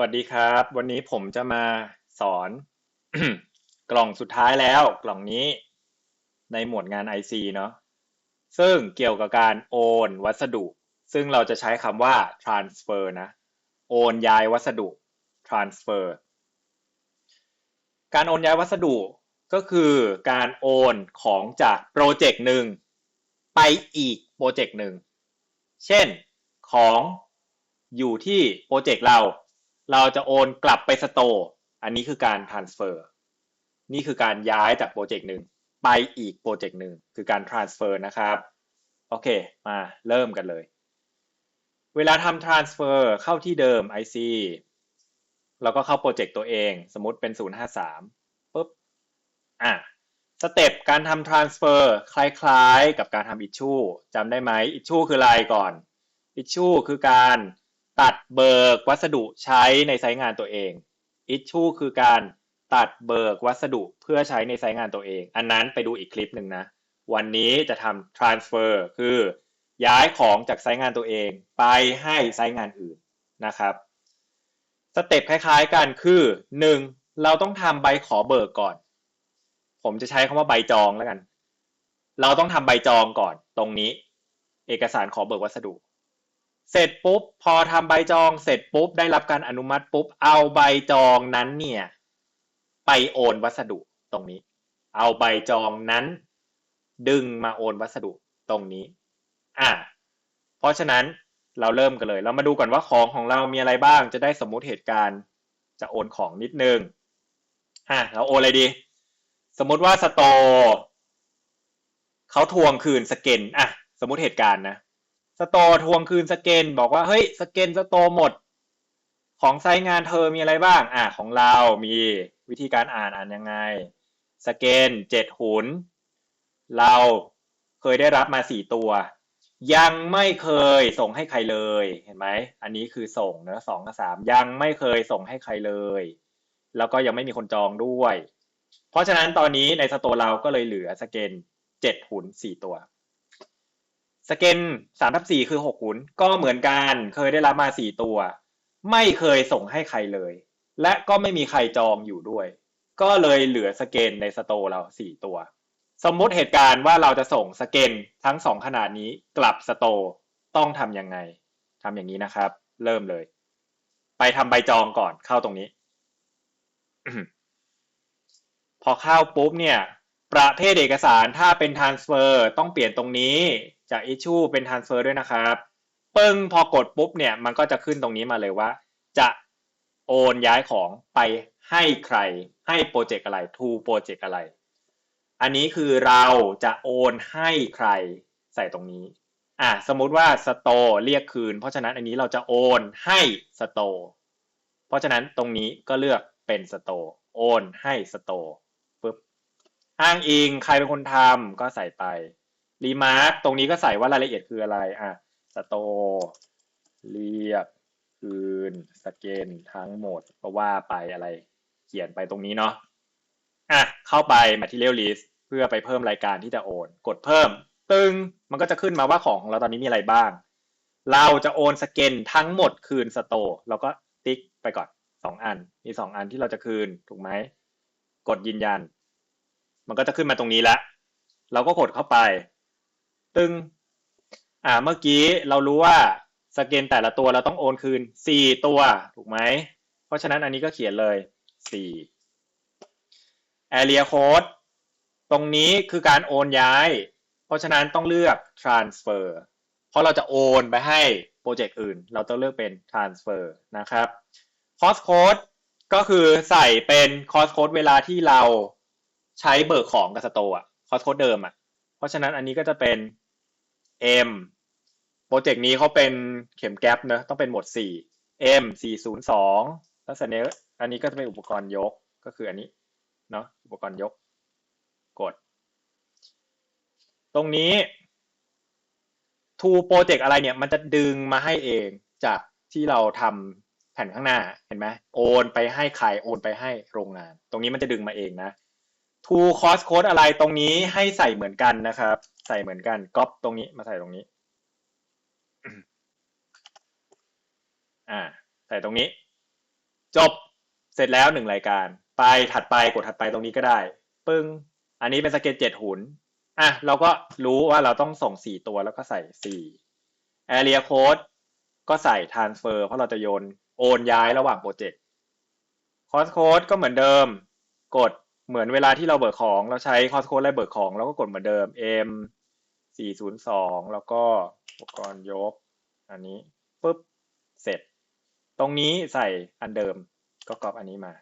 วัสดีครับ วันนี้ผมจะมาสอนกล่องสุดท้ายแล้ว กล่องนี้ในหมวดงาน IC เนาะซึ่งเกี่ยวกับการโอนวัสดุ ซึ่งเราจะใช้คำว่า transfer นะ โอนย้ายวัสดุ transfer การโอนย้ายวัสดุก็คือการโอนของจากโปรเจกต์หนึ่งไปอีกโปรเจกต์หนึ่ง เช่นของอยู่ที่โปรเจกต์เรา เราจะโอนกลับไปสโตร์อันนี้คือการ transfer นี่คือการย้ายจากโปรเจกต์หนึ่งไปอีกโปรเจกต์หนึ่งคือการ transfer นะครับโอเค มาเริ่มกันเลย เวลาทำ transfer เข้าที่เดิม IC เราก็เข้าโปรเจกต์ตัวเองสมมติเป็น 053ปุ๊บอะสเต็ปการทำ transfer คล้ายๆ กับการทำ issue จำได้ไหม issue คืออะไรก่อน issue คือการ ตัดเบิกวัสดุใช้ในไซต์งานตัวเอง issue คือการตัดเบิกวัสดุเพื่อใช้ในไซต์งานตัวเอง อันนั้นไปดูอีกคลิปหนึ่งนะ วันนี้จะทำ transfer คือ ย้ายของจากไซต์งานตัวเอง ไปให้ไซต์งานอื่นนะครับ สเต็ปคล้ายๆกันคือ 1. เราต้องทำใบขอเบิกก่อน ผมจะใช้คำว่าใบจองแล้วกัน เราต้องทำใบจองก่อนตรงนี้ เอกสารขอเบิกวัสดุ เสร็จปุ๊บพอทำใบจองเสร็จปุ๊บได้รับการอนุมัติปุ๊บเอาใบจองนั้นเนี่ย ไปโอนวัสดุตรงนี้ เอาใบจองนั้น ดึงมาโอนวัสดุตรงนี้ อะเพราะฉะนั้นเราเริ่มกันเลย เรามาดูก่อนว่าของของเรามีอะไรบ้าง จะได้สมมุติเหตุการณ์จะโอนของนิดนึงอะเราโอนอะไรดี สมมุติว่าสตร์เขาทวงคืนสเกนอะ สมมุติเหตุการณ์นะ สโตร์ทวงคืนสเกนบอกว่าเฮ้ยสเกนสโตร์หมด ของไซต์งานเธอมีอะไรบ้าง อะของเรามีวิธีการอ่านอ่านยังไง สเกนเจ็ดหุน เราเคยได้รับมาสี่ตัว ยังไม่เคยส่งให้ใครเลยเห็นไหมอันนี้คือส่งเนอะสองกับสามยังไม่เคยส่งให้ใครเลย แล้วก็ยังไม่มีคนจองด้วย เพราะฉะนั้นตอนนี้ในสโตร์เราก็เลยเหลือสเกนเจ็ดหุนสี่ตัว สเกนสามทับสี่คือหกหุนก็เหมือนกันเคยได้รับมาสี่ตัว ไม่เคยส่งให้ใครเลย และก็ไม่มีใครจองอยู่ด้วย ก็เลยเหลือสเกนในสโตเราสี่ตัว สมมุติเหตุการณ์ว่าเราจะส่งสเกนทั้งสองขนาดนี้กลับสโตต้องทำยังไงทำอย่างนี้นะครับ เริ่มเลย ไปทำใบจองก่อนเข้าตรงนี้ พอเข้าปุ๊บเนี่ย ประเภทเอกสารถ้าเป็น transfer ต้องเปลี่ยนตรงนี้ จาก issue เป็น transfer ด้วยนะครับปึ้งพอกดปุ๊บเนี่ยมันก็จะขึ้นตรงนี้มาเลยว่า จะโอนย้ายของไปให้ใครให้โปรเจกต์อะไร to โปรเจกต์อะไร อันนี้คือเราจะโอนให้ใครใส่ตรงนี้อะสมมุติว่า store เรียกคืน เพราะฉะนั้นอันนี้เราจะโอนให้ store เพราะฉะนั้นตรงนี้ก็เลือกเป็น store โอนให้ store ปึ๊บอ้างอิงใครเป็นคนทำก็ใส่ไป รีมาร์กตรงนี้ก็ใส่ว่ารายละเอียดคืออะไรอะ store เรียกคืนสเกนทั้งหมดก็ว่าไปอะไรเขียนไปตรงนี้เนาะอะเข้าไป material list เพื่อไปเพิ่มรายการที่จะโอน กดเพิ่ม ตึงมันก็จะขึ้นมาว่าของของเราตอนนี้มีอะไรบ้าง เราจะโอนสเกนทั้งหมดคืนสโตร์เราก็ติ๊กไปก่อนสองอัน มีสองอันที่เราจะคืนถูกไหมกดยืนยัน มันก็จะขึ้นมาตรงนี้แล้วเราก็กดเข้าไป ตึงอ่าเมื่อกี้เรารู้ว่าสเกนแต่ละตัวเราต้องโอนคืนสี่ตัวถูกไหม เพราะฉะนั้นอันนี้ก็เขียนเลยสี่ area code ตรงนี้คือการโอนย้าย เพราะฉะนั้นต้องเลือก transfer เพราะเราจะโอนไปให้โปรเจกต์อื่น เราต้องเลือกเป็น transfer นะครับ cost code ก็คือใส่เป็น cost code เวลาที่เราใช้เบิกของกับสโตร์อะ cost code เดิมอะเพราะฉะนั้นอันนี้ก็จะเป็น M โปรเจกต์นี้เขาเป็นเข็มแก๊ปเนอะต้องเป็นโหมด4 M 402แล้วสัญญาอันนี้ก็จะเป็นอุปกรณ์ยกก็คืออันนี้เนาะอุปกรณ์ยกกด ตรงนี้ to project อะไรเนี่ย มันจะดึงมาให้เองจากที่เราทำแผ่นข้างหน้าเห็นไหมโอนไปให้ใครโอนไปให้โรงงาน ตรงนี้มันจะดึงมาเองนะ to cost code อะไรตรงนี้ให้ใส่เหมือนกันนะครับ ใส่เหมือนกันก๊อปตรงนี้มาใส่ตรงนี้ อ่า ใส่ตรงนี้ จบเสร็จแล้วหนึ่งรายการ ไปถัดไปกดถัดไปตรงนี้ก็ได้ ปึ้ง อันนี้เป็นสเก็ตเจ็ดหุนอะเราก็รู้ว่าเราต้องส่งสี่ตัวแล้วก็ใส่สี่ area code ก็ใส่ transfer เพราะเราจะโยนโอนย้ายระหว่างโปรเจกต์ cost code ก็เหมือนเดิม กดเหมือนเวลาที่เราเบิกของ เราใช้ cost code ไล่เบิกของ เราก็กดเหมือนเดิม m สี่ศูนย์สองแล้วก็อุปกรณ์ยก อันนี้ปุ๊บเสร็จ ตรงนี้ใส่อันเดิมก็กรอบอันนี้มา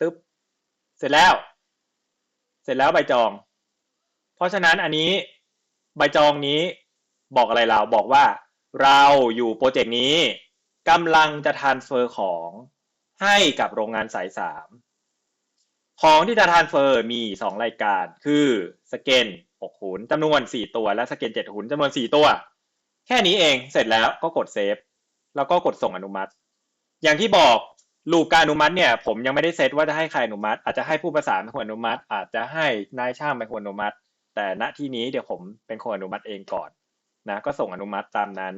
ตึ๊บเสร็จแล้ว เสร็จแล้วใบจอง เพราะฉะนั้นอันนี้ใบจองนี้บอกอะไรเราบอกว่า เราอยู่โปรเจกต์นี้กำลังจะทานเฟอร์ของให้กับโรงงานสายสาม ของที่จะทานเฟอร์มีสองรายการ คือสเกนหกหุนจำนวนสี่ตัว และสเกนเจ็ดหุนจำนวนสี่ตัว แค่นี้เองเสร็จแล้วก็กดเซฟแล้วก็กดส่งอนุมัติ อย่างที่บอกลูปการอนุมัติเนี่ยผมยังไม่ได้เซตว่าจะให้ใครอนุมัติ อาจจะให้ผู้ประสานเป็นคนอนุมัติ อาจจะให้นายช่างเป็นคนอนุมัติ แต่ณที่นี้เดี๋ยวผมเป็นคนอนุมัติเองก่อนนะก็ส่งอนุมัติตามนั้น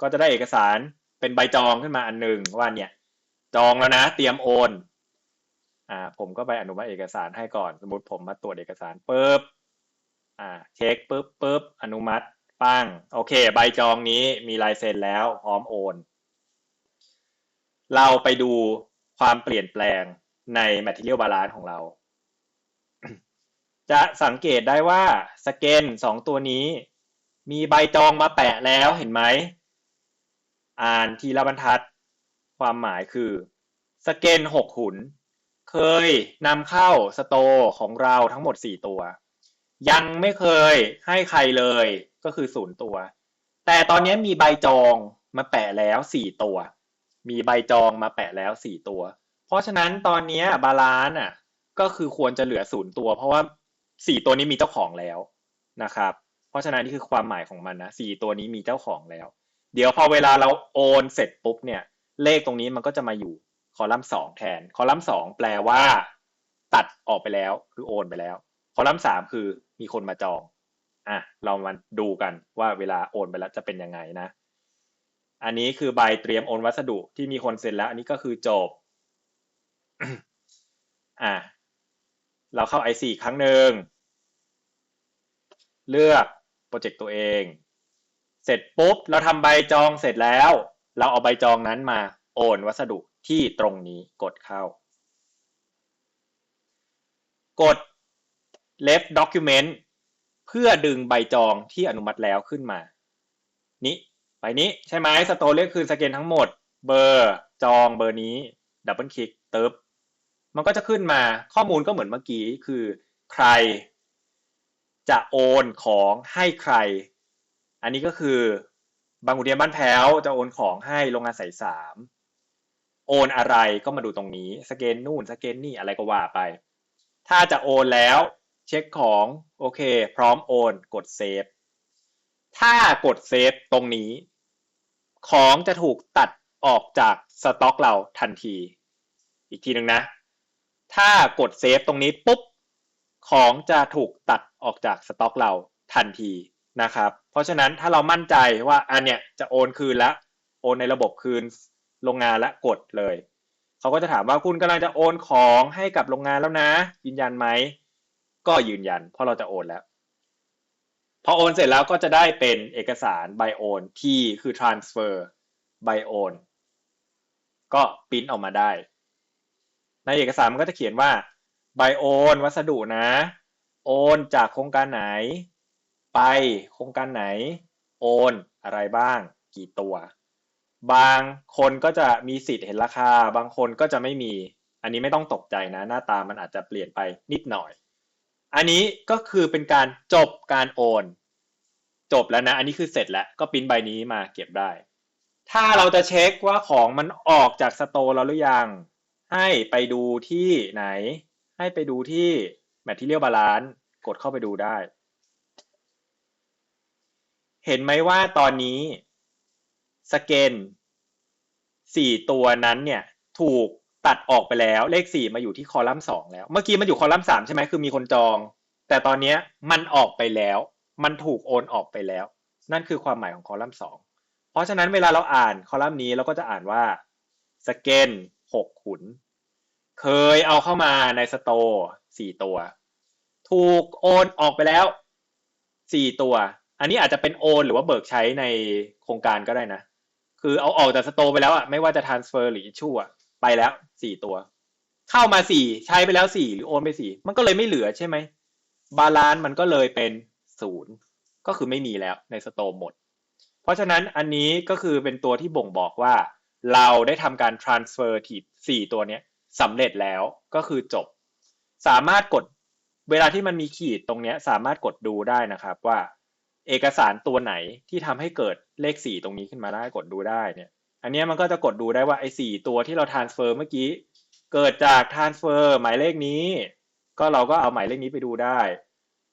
ก็จะได้เอกสารเป็นใบจองขึ้นมาอันหนึ่งว่าเนี่ยจองแล้วนะ เตรียมโอน อ่า ผมก็ไปอนุมัติเอกสารให้ก่อน สมมติผมมาตรวจเอกสารปุ๊บอ่า เช็คปุ๊บปุ๊บอนุมัติปั้งโอเค ใบจองนี้มีลายเซ็นแล้วพร้อมโอน เราไปดูความเปลี่ยนแปลงใน Material Balance ของเรา จะสังเกตได้ว่าสเกนสองตัวนี้ มีใบจองมาแปะแล้วเห็นไหม อ่านทีละบรรทัด ความหมายคือ สเกนหกหุน เคยนำเข้าสโตร์ของเราทั้งหมดสี่ตัว ยังไม่เคยให้ใครเลยก็คือศูนย์ตัว แต่ตอนนี้มีใบจองมาแปะแล้วสี่ตัว มีใบจองมาแปะแล้วสี่ตัว เพราะฉะนั้นตอนนี้บาลานซ์อะก็คือควรจะเหลือศูนย์ตัว เพราะว่าสี่ตัวนี้มีเจ้าของแล้วนะครับ เพราะฉะนั้นนี่คือความหมายของมันนะสี่ตัวนี้มีเจ้าของแล้ว เดี๋ยวพอเวลาเราโอนเสร็จปุ๊บเนี่ย เลขตรงนี้มันก็จะมาอยู่ คอลัมน์สองแทน คอลัมน์สองแปลว่า ตัดออกไปแล้ว คือโอนไปแล้ว คอลัมน์สามคือมีคนมาจอง อะ เรามาดูกันว่าเวลาโอนไปแล้วจะเป็นยังไงนะ อันนี้คือใบเตรียมโอนวัสดุที่มีคนเซ็นแล้ว อันนี้ก็คือจบ อะ เราเข้า IC อีครั้งหนึ่ง เลือกโปรเจกต์ตัวเอง เสร็จปุ๊บ เราทำใบจองเสร็จแล้ว เราเอาใบจองนั้นมาโอนวัสดุ ที่ตรงนี้กดเข้า กด left document เพื่อดึงใบจองที่อนุมัติแล้วขึ้นมา นี้ใบนี้ใช่ไหมสโตเรียกคือสแกนทั้งหมด เบอร์จองเบอร์นี้ดับเบิลคลิกเติบมันก็จะขึ้นมาข้อมูลก็เหมือนเมื่อกี้คือใคร จะโอนของให้ใคร อันนี้ก็คือบางขุนเทียบ้านแพ้วจะโอนของให้โรงงานสายสาม โอนอะไรก็มาดูตรงนี้ สแกนนู่นสแกนนี่อะไรก็ว่าไป ถ้าจะโอนแล้ว เช็คของโอเค พร้อมโอน กดเซฟ ถ้ากดเซฟตรงนี้ ของจะถูกตัดออกจากสต็อกเราทันที อีกทีหนึ่งนะ ถ้ากดเซฟตรงนี้ปุ๊บ ของจะถูกตัดออกจากสต็อกเราทันทีนะครับ เพราะฉะนั้นถ้าเรามั่นใจว่าอันเนี้ยจะโอนคืนแล้ว โอนในระบบคืน โรงงานและกดเลย เขาก็จะถามว่าคุณกำลังจะโอนของให้กับโรงงานแล้วนะ ยืนยันไหม ก็ยืนยัน เพราะเราจะโอนแล้ว พอโอนเสร็จแล้วก็จะได้เป็นเอกสารใบโอน T คือ transfer ใบโอน ก็ปริ้นออกมาได้ ในเอกสารมันก็จะเขียนว่าใบโอนวัสดุนะ โอนจากโครงการไหน ไปโครงการไหน โอนอะไรบ้าง กี่ตัว บางคนก็จะมีสิทธิ์เห็นราคา บางคนก็จะไม่มี อันนี้ไม่ต้องตกใจนะ หน้าตามันอาจจะเปลี่ยนไปนิดหน่อย อันนี้ก็คือเป็นการจบการโอน จบแล้วนะ อันนี้คือเสร็จแล้วก็ปิ้นใบนี้มาเก็บได้ ถ้าเราจะเช็คว่าของมันออกจากสโตร์แล้วหรือยัง ให้ไปดูที่ไหน ให้ไปดูที่ Material Balance กดเข้าไปดูได้ เห็นไหมว่าตอนนี้ สเกนสี่ตัวนั้นเนี่ยถูกตัดออกไปแล้วเลขสี่มาอยู่ที่คอลัมน์สองแล้ว เมื่อกี้มันอยู่คอลัมน์สามใช่ไหมคือมีคนจอง แต่ตอนนี้มันออกไปแล้ว มันถูกโอนออกไปแล้ว นั่นคือความหมายของคอลัมน์สองเพราะฉะนั้นเวลาเราอ่านคอลัมน์นี้เราก็จะอ่านว่าสเกนหกขุน เคยเอาเข้ามาในสโตร์สี่ตัว ถูกโอนออกไปแล้วสี่ตัว อันนี้อาจจะเป็นโอนหรือว่าเบิกใช้ในโครงการก็ได้นะ คือเอาออกจากสโตร์ไปแล้วอะไม่ว่าจะ transfer หรือ issue อะไปแล้วสี่ตัว เข้ามาสี่ใช้ไปแล้วสี่หรือโอนไปสี่มันก็เลยไม่เหลือใช่ไหมบาลานซ์มันก็เลยเป็นศูนย์ก็คือไม่มีแล้วในสโตร์หมด เพราะฉะนั้นอันนี้ก็คือเป็นตัวที่บ่งบอกว่า เราได้ทำการ transfer ที่สี่ตัวเนี้ยสำเร็จแล้วก็คือจบ สามารถกดเวลาที่มันมีขีดตรงเนี้ย สามารถกดดูได้นะครับว่า เอกสารตัวไหนที่ทำให้เกิดเลขสี่ตรงนี้ขึ้นมาได้กดดูได้เนี่ย อันนี้มันก็จะกดดูได้ว่าไอ้สี่ตัวที่เรา transfer เมื่อกี้ เกิดจาก transfer หมายเลขนี้ ก็เราก็เอาหมายเลขนี้ไปดูได้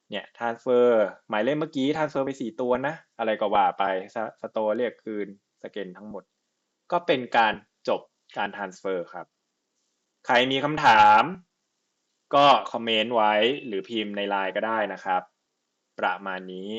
เนี่ย transfer หมายเลขเมื่อกี้ transfer ไปสี่ตัวนะ อะไรก็ว่าไปสโตเรียกคืนสเกนทั้งหมด ก็เป็นการจบการ transfer ครับ ใครมีคำถาม ก็คอมเมนต์ไว้หรือพิมพ์ในไลน์ก็ได้นะครับ ประมาณนี้